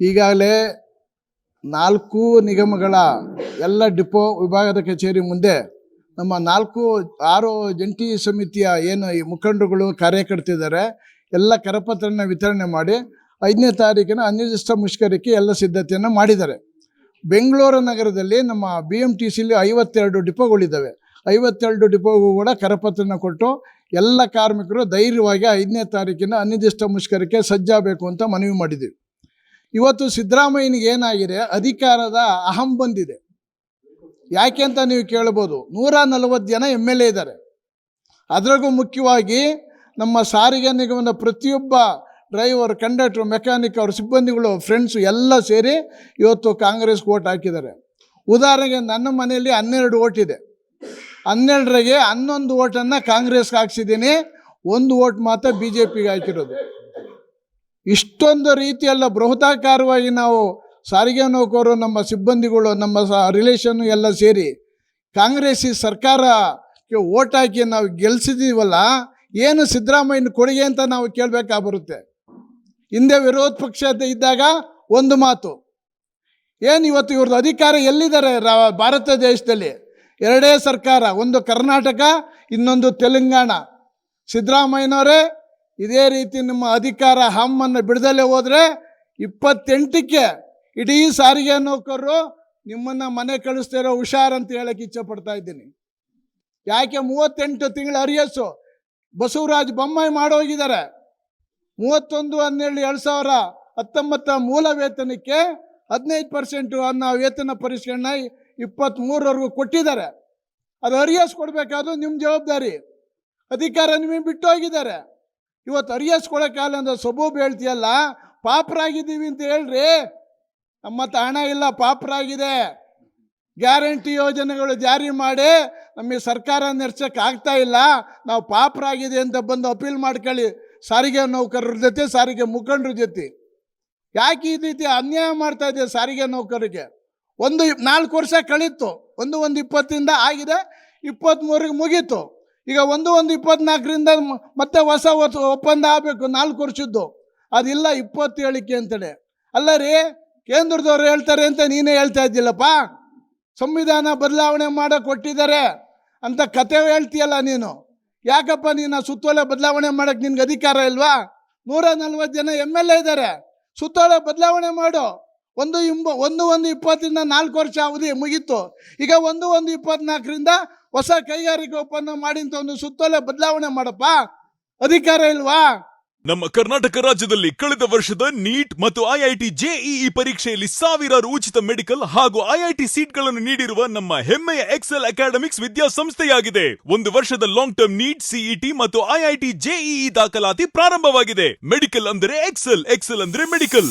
ಈಗಾಗಲೇ ನಾಲ್ಕು ನಿಗಮಗಳ ಎಲ್ಲ ಡಿಪೋ ವಿಭಾಗದ ಕಚೇರಿ ಮುಂದೆ ನಮ್ಮ ನಾಲ್ಕು, ಆರು ಜಂಟಿ ಸಮಿತಿಯ ಏನು ಈ ಮುಖಂಡರುಗಳು ಕಾರ್ಯಕರ್ತಿದ್ದಾರೆ ಎಲ್ಲ ಕರಪತ್ರನ ವಿತರಣೆ ಮಾಡಿ ಐದನೇ ತಾರೀಕಿನ ಅನಿರ್ದಿಷ್ಟ ಮುಷ್ಕರಕ್ಕೆ ಎಲ್ಲ ಸಿದ್ಧತೆಯನ್ನು ಮಾಡಿದ್ದಾರೆ. ಬೆಂಗಳೂರು ನಗರದಲ್ಲಿ ನಮ್ಮ ಬಿ ಎಂ ಟಿ ಸಿಲಿ ಐವತ್ತೆರಡು ಡಿಪೋಗಳಿದ್ದಾವೆ. ಐವತ್ತೆರಡು ಡಿಪೋಗೂ ಕೂಡ ಕರಪತ್ರನ ಕೊಟ್ಟು ಎಲ್ಲ ಕಾರ್ಮಿಕರು ಧೈರ್ಯವಾಗಿ ಐದನೇ ತಾರೀಕಿನ ಅನಿರ್ದಿಷ್ಟ ಮುಷ್ಕರಕ್ಕೆ ಸಜ್ಜಾಗಬೇಕು ಅಂತ ಮನವಿ ಮಾಡಿದ್ದೀವಿ. ಇವತ್ತು ಸಿದ್ದರಾಮಯ್ಯನಿಗೆ ಏನಾಗಿದೆ? ಅಧಿಕಾರದ ಅಹಂ ಬಂದಿದೆ. ಯಾಕೆ ಅಂತ ನೀವು ಕೇಳ್ಬೋದು? ನೂರ ನಲವತ್ತು ಜನ ಎಂ ಎಲ್ ಎ ಇದ್ದಾರೆ. ಅದರಾಗೂ ಮುಖ್ಯವಾಗಿ ನಮ್ಮ ಸಾರಿಗೆ ನಿಗಮದ ಪ್ರತಿಯೊಬ್ಬ ಡ್ರೈವರ್, ಕಂಡಕ್ಟ್ರು, ಮೆಕ್ಯಾನಿಕ್ ಅವ್ರ, ಸಿಬ್ಬಂದಿಗಳು, ಫ್ರೆಂಡ್ಸು ಎಲ್ಲ ಸೇರಿ ಇವತ್ತು ಕಾಂಗ್ರೆಸ್ಗೆ ಓಟ್ ಹಾಕಿದ್ದಾರೆ. ಉದಾಹರಣೆಗೆ ನನ್ನ ಮನೆಯಲ್ಲಿ ಹನ್ನೆರಡು ಓಟ್ ಇದೆ. ಹನ್ನೆರಡರಿಗೆ ಹನ್ನೊಂದು ಓಟನ್ನು ಕಾಂಗ್ರೆಸ್ಗೆ ಹಾಕ್ಸಿದ್ದೀನಿ. ಒಂದು ಓಟ್ ಮಾತ್ರ ಬಿ ಜೆ ಪಿಗೆ ಹಾಕಿರೋದು. ಇಷ್ಟೊಂದು ರೀತಿಯಲ್ಲ ಬೃಹತಾಕಾರವಾಗಿ ನಾವು ಸಾರಿಗೆ ನೌಕರು ನಮ್ಮ ಸಿಬ್ಬಂದಿಗಳು, ನಮ್ಮ ಸ ರಿಲೇಷನ್ನು ಎಲ್ಲ ಸೇರಿ ಕಾಂಗ್ರೆಸ್ಸಿ ಸರ್ಕಾರಕ್ಕೆ ಓಟ್ ಹಾಕಿ ನಾವು ಗೆಲ್ಸಿದ್ದೀವಲ್ಲ ಏನು ಸಿದ್ದರಾಮಯ್ಯನ ಕೊಡುಗೆ ಅಂತ ನಾವು ಕೇಳಬೇಕಾಗಿ ಬರುತ್ತೆ? ಹಿಂದೆ ವಿರೋಧ ಪಕ್ಷ ಇದ್ದಾಗ ಒಂದು ಮಾತು, ಏನು ಇವತ್ತು ಇವ್ರದ್ದು ಅಧಿಕಾರ ಎಲ್ಲಿದ್ದಾರೆ ಭಾರತ ದೇಶದಲ್ಲಿ? ಎರಡೇ ಸರ್ಕಾರ, ಒಂದು ಕರ್ನಾಟಕ, ಇನ್ನೊಂದು ತೆಲಂಗಾಣ. ಸಿದ್ದರಾಮಯ್ಯನವರೇ ಇದೇ ರೀತಿ ನಿಮ್ಮ ಅಧಿಕಾರ ಹಮ್ಮನ್ನು ಬಿಡದಲ್ಲೇ ಹೋದರೆ ಇಪ್ಪತ್ತೆಂಟಕ್ಕೆ ಇಡೀ ಸಾರಿಗೆ ನೌಕರರು ನಿಮ್ಮನ್ನು ಮನೆ ಕಳಿಸ್ತಿರೋ ಹುಷಾರ್ ಅಂತ ಹೇಳಕ್ಕೆ ಇಚ್ಛೆ ಪಡ್ತಾ ಇದ್ದೀನಿ. ಯಾಕೆ ಮೂವತ್ತೆಂಟು ತಿಂಗಳ ಅರಿಯಸ್ಸು ಬಸವರಾಜ್ ಬೊಮ್ಮಾಯಿ ಮಾಡೋಗಿದ್ದಾರೆ. ಮೂವತ್ತೊಂದು, ಹನ್ನೆರಡು, ಎರಡು ಸಾವಿರ ಹತ್ತೊಂಬತ್ತರ ಮೂಲ ವೇತನಕ್ಕೆ ಹದಿನೈದು ಪರ್ಸೆಂಟು ಅನ್ನೋ ವೇತನ ಪರಿಷ್ಕರಣೆ ಇಪ್ಪತ್ತ್ಮೂರವರೆಗೂ ಕೊಟ್ಟಿದ್ದಾರೆ. ಅದು ಅರಿಯಸ್ ಕೊಡ್ಬೇಕಾದ್ರು ನಿಮ್ಮ ಜವಾಬ್ದಾರಿ. ಅಧಿಕಾರ ನಿಮಗೆ ಬಿಟ್ಟು ಹೋಗಿದ್ದಾರೆ ಇವತ್ತು ಅರಿಯಸ್ಕೊಳ್ಳೋಕ್ಕಾಗಲ್ಲ ಅಂದ್ರೆ ಸೊಬೂಬ್ ಹೇಳ್ತೀಯಲ್ಲ, ಪಾಪರಾಗಿದ್ದೀವಿ ಅಂತ ಹೇಳ್ರಿ. ನಮ್ಮ ಹಣ ಇಲ್ಲ, ಪಾಪರಾಗಿದೆ. ಗ್ಯಾರಂಟಿ ಯೋಜನೆಗಳು ಜಾರಿ ಮಾಡಿ ನಮಗೆ ಸರ್ಕಾರ ಆಗ್ತಾ ಇಲ್ಲ. ನಾವು ಪಾಪರಾಗಿದೆ ಅಂತ ಬಂದು ಅಪೀಲ್ ಮಾಡ್ಕೊಳ್ಳಿ. ಸಾರಿಗೆ ನೌಕರರ ಜೊತೆ, ಸಾರಿಗೆ ಮುಖಂಡರ ಜೊತೆ. ಯಾಕೆ ಈ ರೀತಿ ಅನ್ಯಾಯ ಮಾಡ್ತಾ ಇದೆ ಸಾರಿಗೆ ನೌಕರಿಗೆ ಒಂದು ನಾಲ್ಕು ವರ್ಷ ಕಳೀತು. ಒಂದು ಒಂದು ಇಪ್ಪತ್ತಿಂದ ಆಗಿದೆ. ಇಪ್ಪತ್ತ್ಮೂರಿಗೆ ಮುಗೀತು. ಈಗ ಒಂದು ಒಂದು ಇಪ್ಪತ್ನಾಲ್ಕರಿಂದ ಮತ್ತೆ ಹೊಸ ಒಪ್ಪಂದ ಆಗಬೇಕು, ನಾಲ್ಕು ವರ್ಷದ್ದು. ಅದಿಲ್ಲ ಇಪ್ಪತ್ತೇಳಕ್ಕೆ ಅಂತೇಳಿ. ಅಲ್ಲ ರೀ, ಕೇಂದ್ರದವ್ರು ಹೇಳ್ತಾರೆ ಅಂತ ನೀನೇ ಹೇಳ್ತಾ ಇದ್ದಿಲ್ಲಪ್ಪ ಸಂವಿಧಾನ ಬದಲಾವಣೆ ಮಾಡಕ್ಕೆ ಕೊಟ್ಟಿದ್ದಾರೆ ಅಂತ ಕತೆ ಹೇಳ್ತೀಯಲ್ಲ ನೀನು. ಯಾಕಪ್ಪ ನೀನು ಸುತ್ತೋಲೆ ಬದಲಾವಣೆ ಮಾಡಕ್ಕೆ ನಿನ್ಗೆ ಅಧಿಕಾರ ಇಲ್ವಾ? ನೂರ ನಲ್ವತ್ತು ಜನ ಎಂ ಎಲ್ ಎ ಇದ್ದಾರೆ. ಸುತ್ತೋಲೆ ಬದಲಾವಣೆ ಮಾಡು. ಒಂದು ಇಂಬ ಒಂದು ಒಂದು ಇಪ್ಪತ್ತರಿಂದ ನಾಲ್ಕು ವರ್ಷ ಅವಧಿ ಮುಗೀತು. ಈಗ ಒಂದು ಒಂದು ಇಪ್ಪತ್ನಾಲ್ಕರಿಂದ ಹೊಸ ಕೈಗಾರಿಕೆ ಒಪ್ಪಂದ ಮಾಡಿ ಅಂತ ಒಂದು ಸುತ್ತೋಲೆ ಬದಲಾವಣೆ ಮಾಡಪ್ಪ? ಅಧಿಕಾರ ಇಲ್ವಾ? ನಮ್ಮ ಕರ್ನಾಟಕ ರಾಜ್ಯದಲ್ಲಿ ಕಳೆದ ವರ್ಷದ ನೀಟ್ ಮತ್ತು ಐಐಟಿ ಜೆಇಇ ಪರೀಕ್ಷೆಯಲ್ಲಿ ಸಾವಿರಾರು ಉಚಿತ ಮೆಡಿಕಲ್ ಹಾಗೂ ಐಐಟಿ ಸೀಟ್ಗಳನ್ನು ನೀಡಿರುವ ನಮ್ಮ ಹೆಮ್ಮೆಯ ಎಕ್ಸೆಲ್ ಅಕಾಡೆಮಿಕ್ಸ್ ವಿದ್ಯಾಸಂಸ್ಥೆಯಾಗಿದೆ ಒಂದು ವರ್ಷದ ಲಾಂಗ್ ಟರ್ಮ್ ನೀಟ್ ಸಿಇಟಿ ಮತ್ತು ಐಐಟಿ ಜೆಇಇ ದಾಖಲಾತಿ ಪ್ರಾರಂಭವಾಗಿದೆ. ಮೆಡಿಕಲ್ ಅಂದರೆ ಎಕ್ಸೆಲ್ ಎಕ್ಸೆಲ್ ಅಂದ್ರೆ ಮೆಡಿಕಲ್.